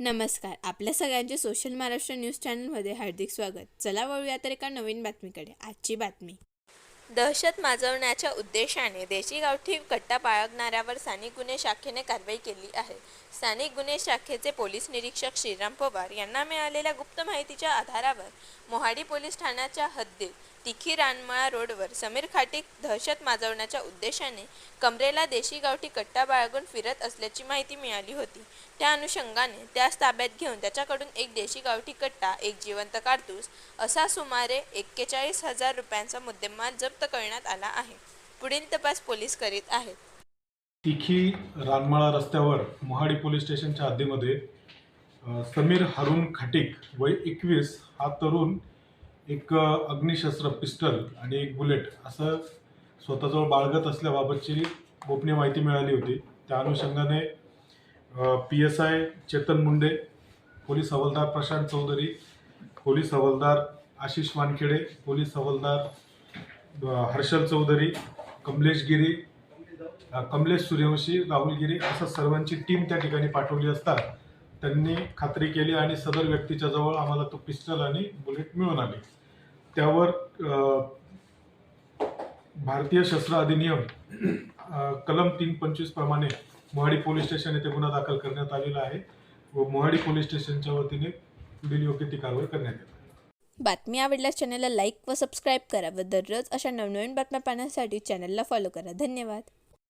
नमस्कार. आपल्या सगळ्यांचे सोशल महाराष्ट्र न्यूज चॅनलमध्ये हार्दिक स्वागत. चला वळूया तर एका नवीन बातमीकडे. आजची बातमी. दहशत माजवण्याच्या उद्देशाने देशी गावठी कट्टा बाळगणाऱ्यावर स्थानिक गुन्हे शाखेने कारवाई केली आहे. स्थानिक गुन्हे शाखेचे पोलीस निरीक्षक श्रीराम पवार यांना मिळालेल्या गुप्त माहितीच्या आधारावर मोहाडी पोलीस ठाण्याच्या हद्दीत तिखी रानमळा रोडवर समीर खाटीक दहशत माजवण्याच्या उद्देशाने कमरेला देशी गावठी कट्टा बाळगून फिरत असल्याची माहिती मिळाली होती. त्या अनुषंगाने त्यास ताब्यात घेऊन त्याच्याकडून एक देशी गावठी कट्टा एक जिवंत कारतूस असा सुमारे एक्केचाळीस हजार रुपयांचा मुद्देमाल जप्त करण्यात आला आहे. पुढील तपास पोलीस करीत आहेत. तिखी रानमाळा रस्त्यावर मोहाडी पोलीस स्टेशनच्या हद्दीमध्ये समीर हारून खाटीक वय एकवीस हा तरुण एक अग्निशस्त्र पिस्टल आणि एक बुलेट असं स्वतःजवळ बाळगत असल्याबाबतची गोपनीय माहिती मिळाली होती. त्या अनुषंगाने P S I Chetan Munde police हवालदार प्रशांत चौधरी पोलीस हवालदार आशिष वानखेडे पोलीस हवालदार हर्षल चौधरी कमलेश गिरी कमलेश सूर्यवंशी राहुल गिरी असं सर्वांची टीम त्या ठिकाणी पाठवली असता त्यांनी खात्री केली आणि सदर व्यक्तीच्या जवळ आम्हाला तो पिस्टल आणि बुलेट मिळून आले. त्यावर भारतीय शस्त्र अधिनियम कलम तीन पंचवीस प्रमाणे मोहाडी पोलीस स्टेशन येथे गुन्हा दाखल करण्यात आलेला आहे व मोहाडी पोलीस स्टेशनच्या वतीने पुढील योग्य ती कारवाई करण्यात येत बातमी आवडल्यास चॅनलला लाईक व सबस्क्राईब करा व दररोज अशा नवनवीन बातम्या पाहण्यासाठी चॅनलला फॉलो करा. धन्यवाद.